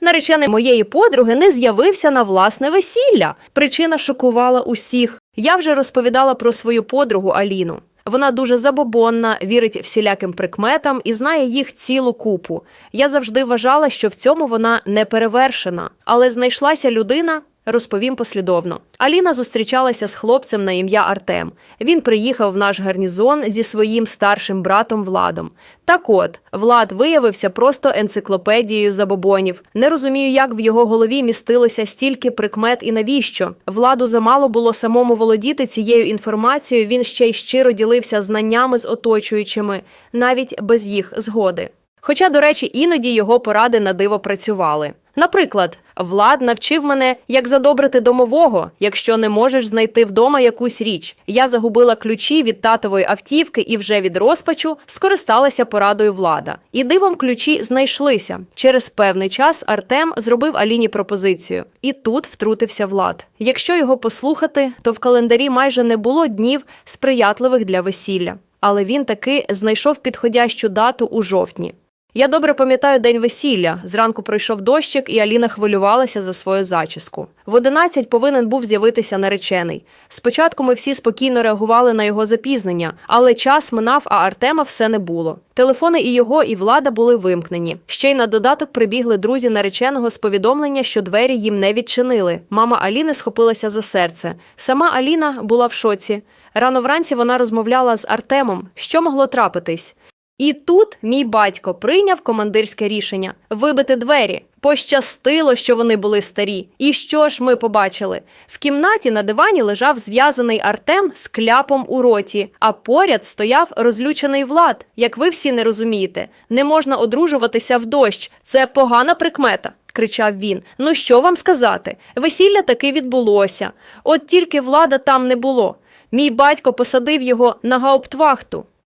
Наречений моєї подруги не з'явився на власне весілля. Причина шокувала усіх. Я вже розповідала про свою подругу Аліну. Вона дуже забобонна, вірить всіляким прикметам і знає їх цілу купу. Я завжди вважала, що в цьому вона не перевершена, але знайшлася людина. Розповім послідовно. Аліна зустрічалася з хлопцем на ім'я Артем. Він приїхав в наш гарнізон зі своїм старшим братом Владом. Так от, Влад виявився просто енциклопедією забобонів. Не розумію, як в його голові містилося стільки прикмет і навіщо. Владу замало було самому володіти цією інформацією. Він ще й щиро ділився знаннями з оточуючими, навіть без їх згоди. Хоча, до речі, іноді його поради на диво працювали. Наприклад, Влад навчив мене, як задобрити домового, якщо не можеш знайти вдома якусь річ. Я загубила ключі від татової автівки і вже від розпачу скористалася порадою влада. І дивом ключі знайшлися. Через певний час Артем зробив Аліні пропозицію. І тут втрутився влад. Якщо його послухати, то в календарі майже не було днів сприятливих для весілля. Але він таки знайшов підходящу дату у жовтні. Я добре пам'ятаю день весілля. Зранку пройшов дощик, і Аліна хвилювалася за свою зачіску. В 11 повинен був з'явитися наречений. Спочатку ми всі спокійно реагували на його запізнення, але час минав, а Артема все не було. Телефони і його, і влада були вимкнені. Ще й на додаток прибігли друзі нареченого з повідомлення, що двері їм не відчинили. Мама Аліни схопилася за серце. Сама Аліна була в шоці. Рано вранці вона розмовляла з Артемом. Що могло трапитись? І тут мій батько прийняв командирське рішення вибити двері. Пощастило, що вони були старі. І що ж ми побачили? В кімнаті на дивані лежав зв'язаний Артем з кляпом у роті, а поряд стояв розлючений влад. Як ви всі не розумієте, не можна одружуватися в дощ. Це погана прикмета. кричав він. Ну що вам сказати? Весілля таки відбулося. От тільки влада там не було. Мій батько посадив його на гауптвахту.